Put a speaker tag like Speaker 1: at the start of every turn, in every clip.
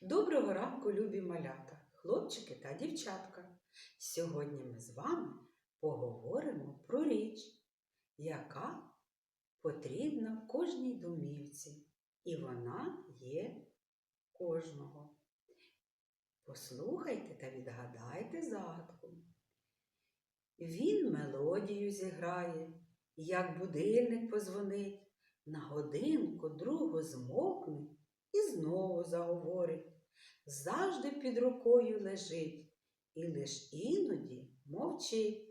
Speaker 1: Доброго ранку, любі малята, хлопчики та дівчатка. Сьогодні ми з вами поговоримо про річ, яка потрібна кожній домівці, і вона є кожного. Послухайте та відгадайте загадку. Він мелодію зіграє, як будильник позвонить, на годинку другу змокне і знову заговорить. Завжди під рукою лежить і лиш іноді мовчить.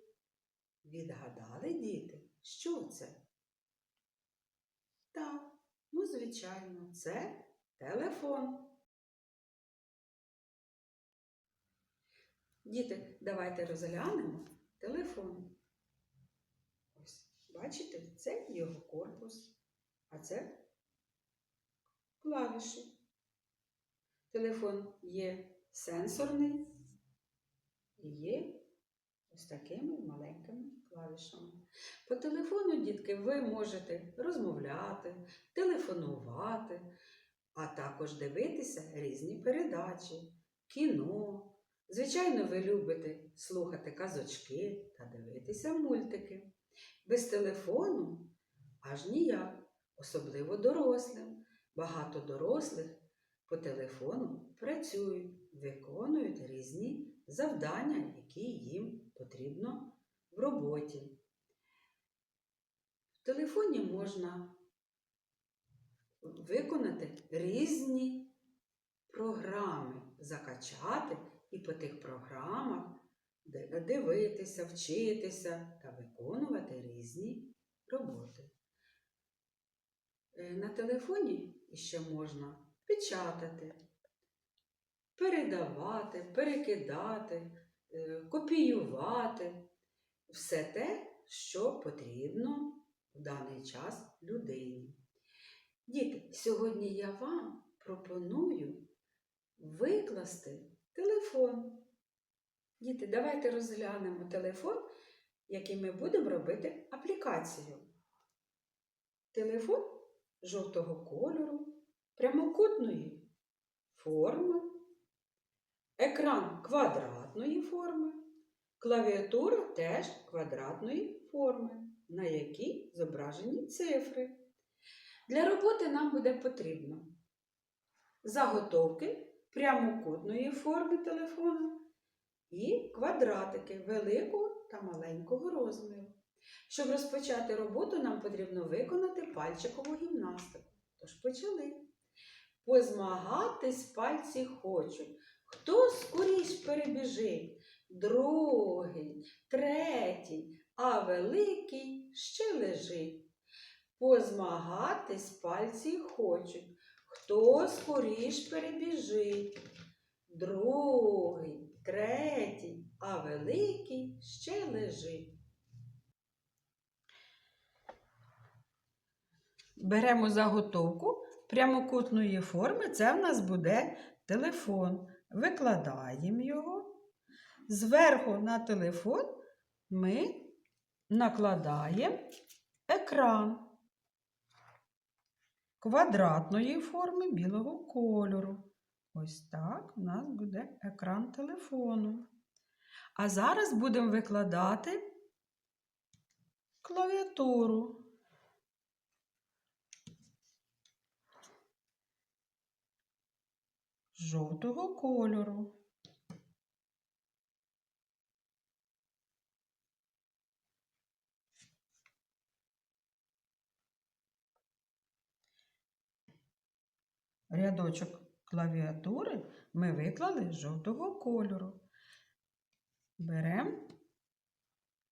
Speaker 1: Відгадали діти, що це? Так, ну, звичайно, це телефон. Діти, давайте розглянемо телефон. Ось, бачите, це його корпус, а це клавіші. Телефон є сенсорний і є ось такими маленькими клавішами. По телефону, дітки, ви можете розмовляти, телефонувати, а також дивитися різні передачі, кіно. Звичайно, ви любите слухати казочки та дивитися мультики. Без телефону аж ніяк, особливо дорослим. Багато дорослих по телефону працюють, виконують різні завдання, які їм потрібно в роботі. В телефоні можна виконати різні програми, закачати і по тих програмах дивитися, вчитися та виконувати різні роботи. Е, На телефоні ще можна печатати, передавати, перекидати, е, копіювати все те, що потрібно в даний час людині. Діти, сьогодні я вам пропоную викласти телефон. Діти, давайте розглянемо телефон, який ми будемо робити аплікацію. Телефон жовтого кольору, форми, екран квадратної форми, клавіатура теж квадратної форми, на якій зображені цифри. Для роботи нам буде потрібно заготовки прямокутної форми телефону і квадратики великого та маленького розміру. Щоб розпочати роботу, нам потрібно виконати пальчикову гімнастику. Тож почали. Позмагатись пальці хочуть. Хто скоріш перебіжить? Другий, третій, а великий ще лежить. Позмагатись пальці хочуть. Хто скоріш перебіжить? Другий, третій, а великий ще лежить. Беремо заготовку прямокутної форми, це в нас буде телефон. Викладаємо його. Зверху на телефон ми накладаємо екран квадратної форми білого кольору. Ось так у нас буде екран телефону. А зараз будемо викладати клавіатуру. Жовтого кольору. Рядочок клавіатури ми виклали жовтого кольору. Беремо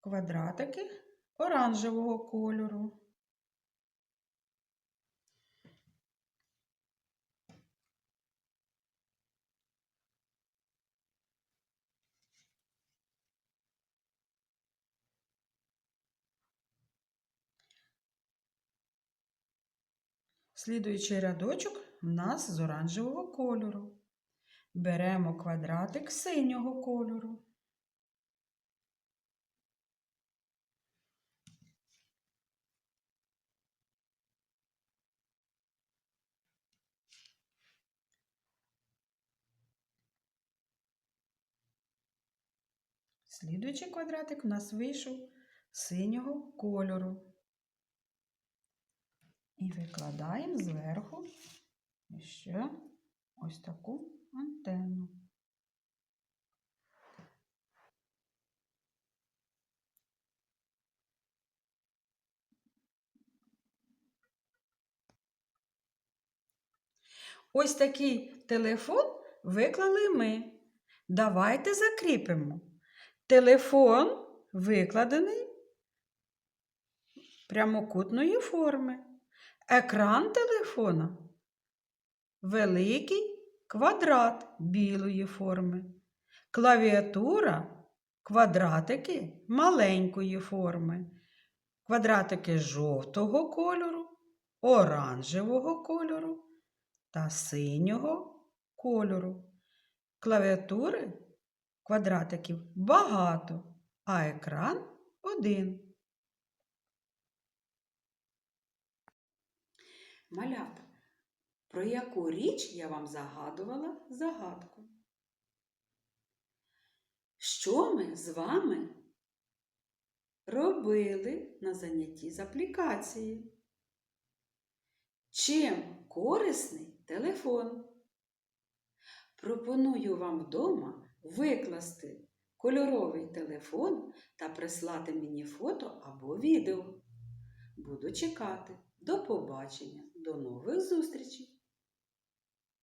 Speaker 1: квадратики оранжевого кольору. Слідуючий рядочок в нас з оранжевого кольору. Беремо квадратик синього кольору. Слідуючий квадратик у нас вийшов синього кольору. І викладаємо зверху ще ось таку антенну. Ось такий телефон виклали ми. Давайте закріпимо. Телефон викладений прямокутної форми. Екран телефона великий квадрат білої форми. Клавіатура квадратики маленької форми. Квадратики жовтого кольору, оранжевого кольору та синього кольору. Клавіатури квадратиків багато, а екран один. Малята, про яку річ я вам загадувала загадку? Що ми з вами робили на занятті з аплікації? Чим корисний телефон? Пропоную вам вдома викласти кольоровий телефон та прислати мені фото або відео. Буду чекати. До побачення, до нових зустрічей!